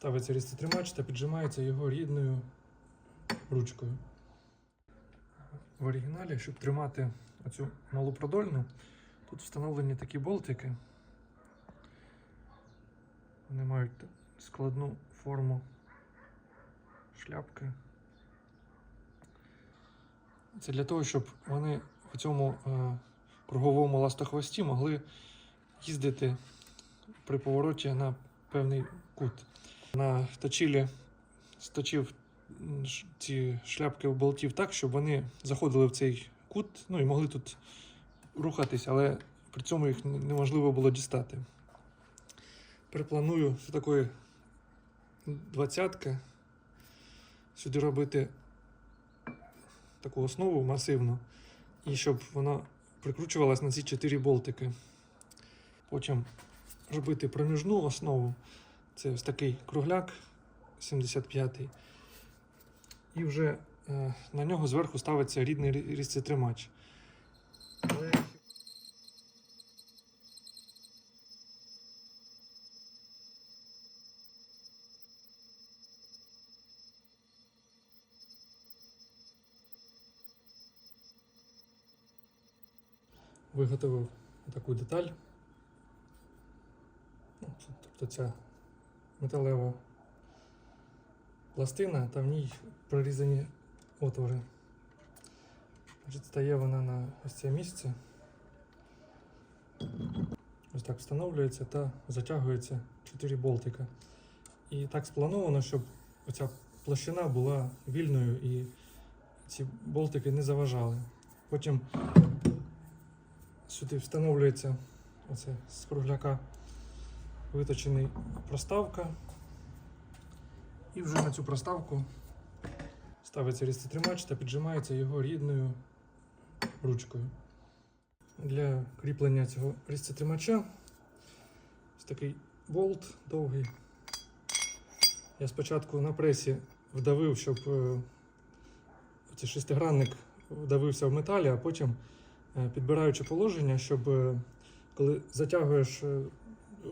Ставиться різцетримач та піджимається його рідною ручкою. В оригіналі, щоб тримати оцю малу продольну, тут встановлені такі болтики. Вони мають складну форму шляпки. Це для того, щоб вони у цьому е, круговому ластохвості могли їздити при повороті на певний кут. На точилі сточив ці шляпки болтів так, щоб вони заходили в цей кут, ну і могли тут рухатись, але при цьому їх неможливо було дістати. Припланую з такої двадцятки сюди робити таку основу масивну, і щоб вона прикручувалась на ці чотири болтики. Потім робити проміжну основу. Це ось такий кругляк 75-й. І вже е, на нього зверху ставиться рідний рі- різцетримач. Але виготовив таку деталь. Ну, Тобто ця металева пластина, та в ній прорізані отвори. Значить, стає вона на ось це місце. Ось так встановлюється та затягується 4 болтика. І так сплановано, щоб оця площина була вільною і ці болтики не заважали. Потім сюди встановлюється оце з кругляка виточений проставка. І вже на цю проставку ставиться різцетримач та піджимається його рідною ручкою. Для кріплення цього різцетримача ось такий болт довгий. Я спочатку на пресі вдавив, щоб е, цей шестигранник вдавився в металі, а потім е, підбираючи положення, щоб е, коли затягуєш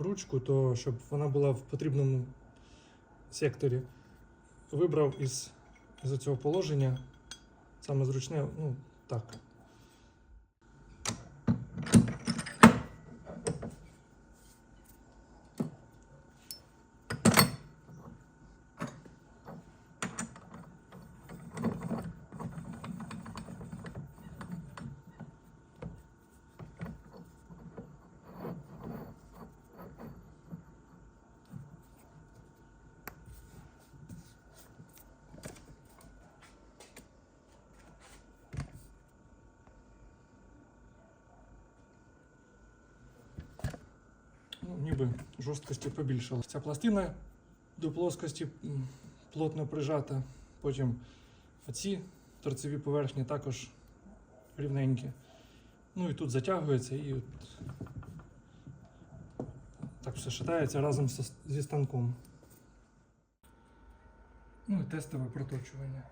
ручку, то щоб вона була в потрібному секторі. Вибрав із, із цього положення саме зручне, ну так. Жорсткості побільшало. Ця пластина до плоскості плотно прижата. Потім оці торцеві поверхні також рівненькі. Ну і тут затягується і от так все шатається разом зі станком. Ну і тестове проточування.